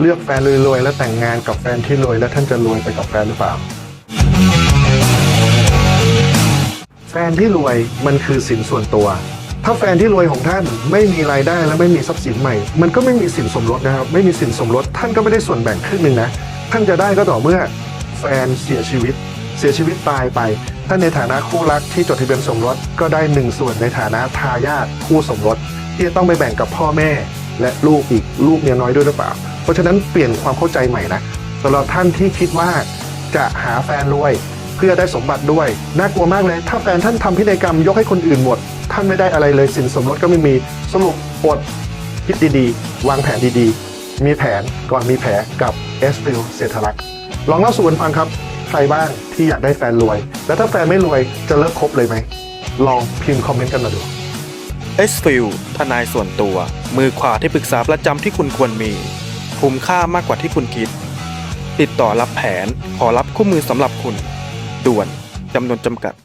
เลือกแฟนรวยๆแล้วแต่งงานกับแฟนที่รวยแล้วท่านจะรวยไปกับแฟนหรือเปล่า แฟนที่รวยมันคือสินส่วนตัว ถ้าแฟนที่รวยของท่านไม่มีรายได้และไม่มีทรัพย์สินใหม่ มันก็ไม่มีสินสมรสนะครับ ไม่มีสินสมรสท่านก็ไม่ได้ส่วนแบ่งครึ่งหนึ่งนะ ท่านจะได้ก็ต่อเมื่อแฟนเสียชีวิต เสียชีวิตตายไป ท่านในฐานะคู่รักที่จดทะเบียนสมรสก็ได้หนึ่งส่วนในฐานะทายาทคู่สมรสที่ต้องไปแบ่งกับพ่อแม่ และลูกอีกลูกเมียน้อยด้วยหรือเปล่า เพราะฉะนั้นเปลี่ยนความเข้าใจใหม่นะสำหรับท่านที่คิดว่าจะหาแฟนรวย เพื่อได้สมบัติด้วย น่ากลัวมากเลย ถ้าแฟนท่านทำพินัยกรรมยกให้คนอื่นหมด ท่านไม่ได้อะไรเลยสินสมรสก็ไม่มีสรุปอดคิดดีๆ วางแผนดีๆ มีแผนก่อนมีแผลกับเอสฟิลเศรษฐลักษ์ลองเล่าสู่กันฟังครับ ใครบ้างที่อยากได้แฟนรวย แล้วถ้าแฟนไม่รวยจะเลิกคบเลยไหมลองพิมพ์คอมเมนต์กันมาดู เอสฟิลทนายส่วนตัว มือขวาที่ปรึกษาประจำที่คุณควรมี คุ้มค่ามากกว่าที่คุณคิด ติดต่อรับแผน ขอรับคู่มือสำหรับคุณ ด่วนจำนวนจำกัด